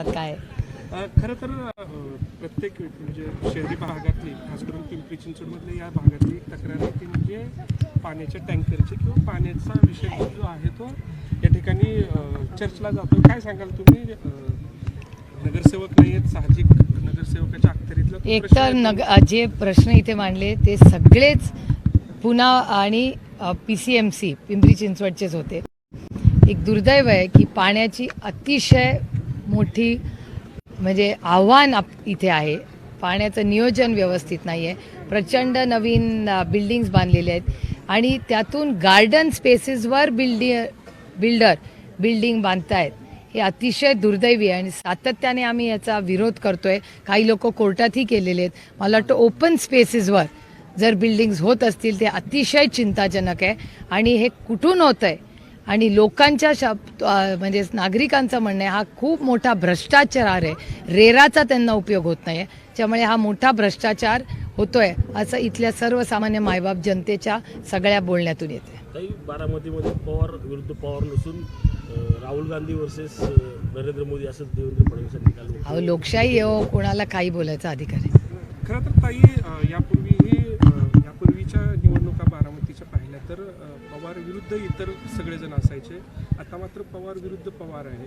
काय? खरं तर प्रत्येक म्हणजे शहरी भागातली खास करून पिंपरी चिंचवडमधल्या या भागातली तक्रार आहे ती म्हणजे पाण्याच्या टँकरची किंवा पाण्याचा विषय जो आहे तो या ठिकाणी चर्चला जातो. काय सांगाल तुम्ही? नगरसेवक नाही आहेत साहजिक नगरसेवकाच्या अखत्यारीतला तो प्रश्न एकतर आहे. नग जे प्रश्न इथे मांडले ते सगळेच पुन्हा आणि P C M C Pimpri चिंचवडचेच होते. एक दुर्दैव आहे की पाण्याची अतिशय मोठी म्हणजे आव्हान आप- इथे आहे. पाण्याचं नियोजन व्यवस्थित नाही आहे प्रचंड नवीन बिल्डिंग्स बांधलेले आहेत. आणि त्यातून गार्डन स्पेसेसवर बिल्डि बिल्डर बिल्डिंग बांधतायत. हे अतिशय दुर्दैवी आहे आणि सातत्याने आम्ही याचा विरोध करतोय. काही लोक कोर्टातही केलेले आहेत. मला वाटतं ओपन स्पेसेसवर जर बिल्डिंग्स होत असतील ते अतिशय चिंताजनक आहे. आणि हे कुठून होत आहे आणि लोकांच्या शब अ, म्हणजे नागरिकांचं म्हणणं आहे हा खूप मोठा भ्रष्टाचार आहे. रेराचा त्यांना उपयोग होत नाही त्यामुळे हा मोठा भ्रष्टाचार होतोय असं इथल्या सर्वसामान्य मायबाप जनतेच्या सगळ्या बोलण्यातून येते. काही बारामतीमध्ये पवार विरुद्ध पवार नसून राहुल गांधी वर्सेस नरेंद्र मोदी असं देवेंद्र वक्तव्य अहो लोकशाही आहे हो कोणाला काही बोलायचा अधिकार आहे. खरं तर ताई यापूर्वीच्या निवडणुका बारामतीच्या पाहिल्या तर पवार विरुद्ध इतर सगळेजण असायचे. आता मात्र पवार विरुद्ध पवार आहे.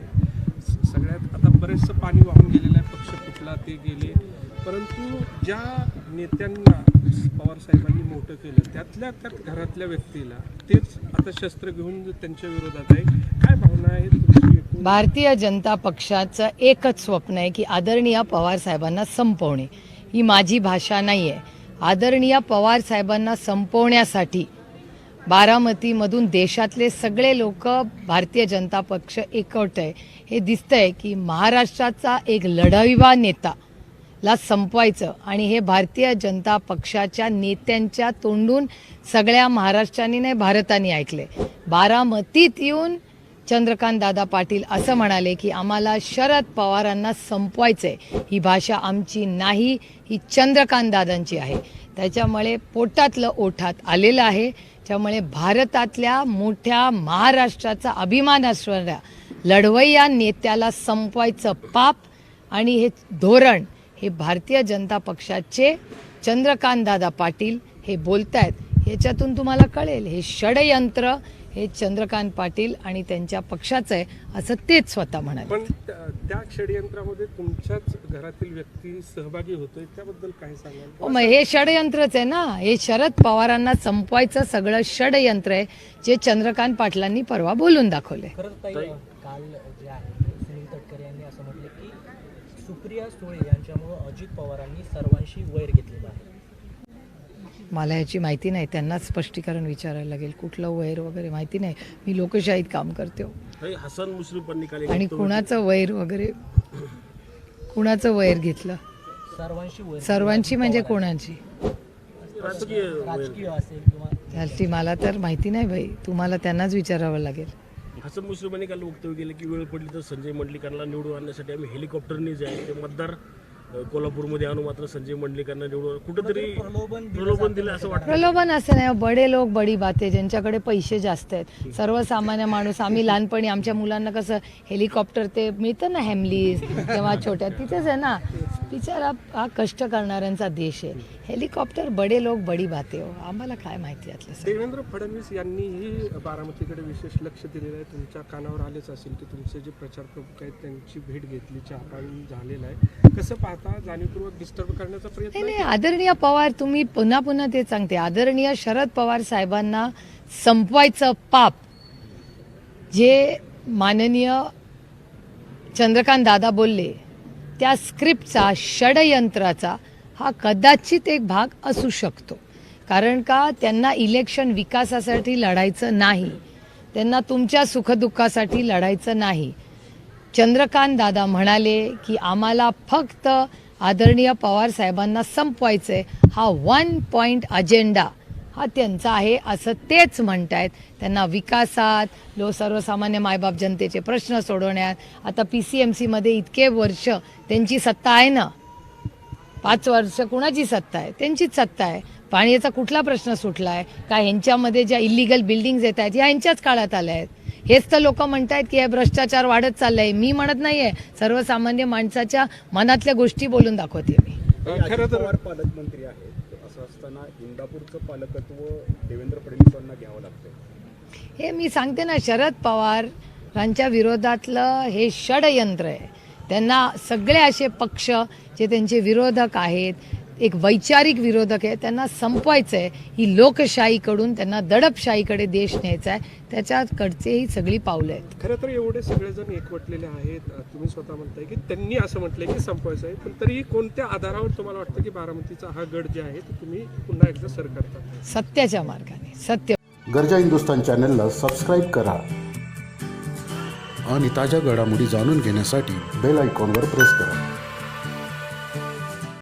स- सगळ्यात आता बरेचसं पाणी वाहून गेलेलं आहे. पक्ष फुटला ते गेले. परंतु ज्या नेत्यांना पवार साहेबांनी मोठं केलं त्यातल्या त्यात घरातल्या व्यक्तीला तेच आता शस्त्र घेऊन त्यांच्या विरोधात आहे. काय भावना आहे तुमची भारतीय जनता पक्षाचं एकच स्वप्न आहे की आदरणीय पवार साहेबांना संपवणे. ही माझी भाषा नाही आहे आदरणीय पवार साहेबांना संपवण्यासाठी बारामतीमधून देशातले सगळे लोक भारतीय जनता पक्ष एकवट आहे. हे दिसतंय की महाराष्ट्राचा एक लढाईवा नेता ला संपवायचं आणि हे भारतीय जनता पक्षाच्या नेत्यांच्या तोंडून सगळ्या महाराष्ट्राने नाही भारताने ऐकले बारामतीत येऊन चंद्रकांत दादा पाटील असं म्हणाले की आम्हाला शरद पवारांना संपवायचंय. ही भाषा आमची नाही ही चंद्रकांत दादांची आहे. त्याच्यामुळे पोटातलं ओठात आलेलं आहे. त्यामुळे भारतातल्या मोठ्या महाराष्ट्राचा अभिमान असणाऱ्या लढवय्या नेत्याला संपवायचं पाप आणि हे धोरण हे भारतीय जनता पक्षाचे चंद्रकांत दादा पाटील हे बोलत आहेत ह्याच्यातून तुम्हाला कळेल हे षडयंत्र हे चंद्रकांत पाटील आणि त्यांच्या पक्षाचं आहे असं तेच स्वतः म्हणाले. पण त्या षडयंत्रामध्ये तुमच्याच घरातील व्यक्ती सहभागी होतोय त्याबद्दल काय सांगाल? हो, मग हे षडयंत्रच आहे ना. हे शरद पवारांना संपवायचं सगळं षडयंत्र आहे जे चंद्रकांत पाटलांनी परवा बोलून दाखवले काल जे आहे सुनील तटकरे यांनी असं म्हटलं की सुप्रिया सुळे यांच्यामुळं अजित पवारांनी सर्वांशी वैर घेतलेलं आहे मला याची माहिती नाही त्यांनाच स्पष्टीकरण विचारायला लागेल कुठलं वैर वगैरे माहिती नाही. मी लोकशाहीत काम करते. हो. हसन एक आणि कुणाचं वैर वगैरे कुणाचं वैर घेतलं? सर्वांशी वैर सर्वांची म्हणजे कोणाची? राजकीय वैर. राजकीय असेल किंवा ह्याची मला तर माहिती नाही भाई तुम्हाला त्यांनाच विचारावं लागेल. हसन मुश्रीफांनी काल वक्तव्य केलं की वेळ पडली तर संजय मंडलिकांना निवडून आणण्यासाठी आम्ही हेलिकॉप्टरने जे आहे ते मतदार कोल्हापूरमध्ये आणू मात्र संजय मंडलिकांना निवडून कुठंतरी प्रलोभन दिलं प्रलोभन दिलं असं वाटतं. प्रलोभन असं नाही बडे लोक बडी बाते ज्यांच्याकडे पैसे जास्त आहेत. सर्वसामान्य माणूस आम्ही लहानपणी आमच्या मुलांना कसं हेलिकॉप्टर ते मिळतं ना हॅमलीज तेव्हा छोट्या तिथेच आहे ना. बिचारा हा कष्ट करणाऱ्यांचा देश आहे. हेलिकॉप्टर बडे लोक बडी बाते हो. आम्हाला काय माहिती यातलं? देवेंद्र फडणवीस यांनीही बारामतीकडे विशेष लक्ष दिलेलं आहे. तुमच्या कानावर आलेच असेल की तुमचे जे प्रचार प्रमुख आहेत त्यांची भेट घेतली चहापाणी झालेलं आहे. कसं पाहता? जाणीवपूर्वक डिस्टर्ब करण्याचा प्रयत्न? नाही आदरणीय पवार तुम्ही पुन्हा पुन्हा ते सांगते. आदरणीय शरद पवार साहेबांना संपवायचं पाप जे माननीय चंद्रकांत दादा बोलले त्या स्क्रिप्टचा षडयंत्राचा हा कदाचित एक भाग असू शकतो. कारण का त्यांना इलेक्शन विकासासाठी लढायचं नाही. त्यांना तुमच्या सुखदुःखासाठी लढायचं नाही. चंद्रकांत दादा म्हणाले की आम्हाला फक्त आदरणीय पवार साहेबांना संपवायचं आहे हा वन पॉईंट अजेंडा हा त्यांचा आहे असं तेच म्हणतायत. त्यांना विकासात लो सर्वसामान्य मायबाप जनतेचे प्रश्न सोडवण्यात आता पी सी एम सीमध्ये इतके वर्ष त्यांची सत्ता आहे ना? पाच वर्ष कुणाची सत्ता आहे? त्यांचीच सत्ता आहे. पाण्याचा कुठला प्रश्न सुटला आहे का ह्यांच्यामध्ये ज्या इलिगल बिल्डिंग्स येत आहेत ह्या ह्यांच्याच काळात आल्या आहेत? हेच तर लोक म्हणतायत की हे भ्रष्टाचार वाढत चाललंय. मी म्हणत नाहीये. सर्वसामान्य माणसाच्या मनातल्या गोष्टी बोलून दाखवते मी. खरं तर पालकमंत्री आहेत. असं असताना इंदापूरचं पालकत्व देवेंद्र फडणवीसांना घ्यावं लागतं हे मी सांगते ना शरद पवार यांच्या विरोधातलं हे षडयंत्र आहे. त्यांना सगळे असे पक्ष जे त्यांचे विरोधक आहेत एक वैचारिक विरोधक आहे त्यांना संपवायचं आहे ही लोकशाहीकडून त्यांना दडपशाहीकडे देश न्यायचा आहे. त्याच्याकडचे ही सगळी पावलं आहेत. खरं तर एवढे सगळेजण एकवटलेले आहेत. तुम्ही स्वतः म्हणताय की त्यांनी असं म्हटलंय की संपवायचं आहे. पण तरी कोणत्या आधारावर तुम्हाला वाटतं की बारामतीचा हा गड जे आहे तो तुम्ही पुन्हा एकदा सर करता? सत्याच्या मार्गाने. सत्य गरजा हिंदुस्तान चॅनलला सबस्क्राईब करा. आणि ताज्या घडामोडी जाणून घेण्यासाठी बेल आयकॉनवर प्रेस करा.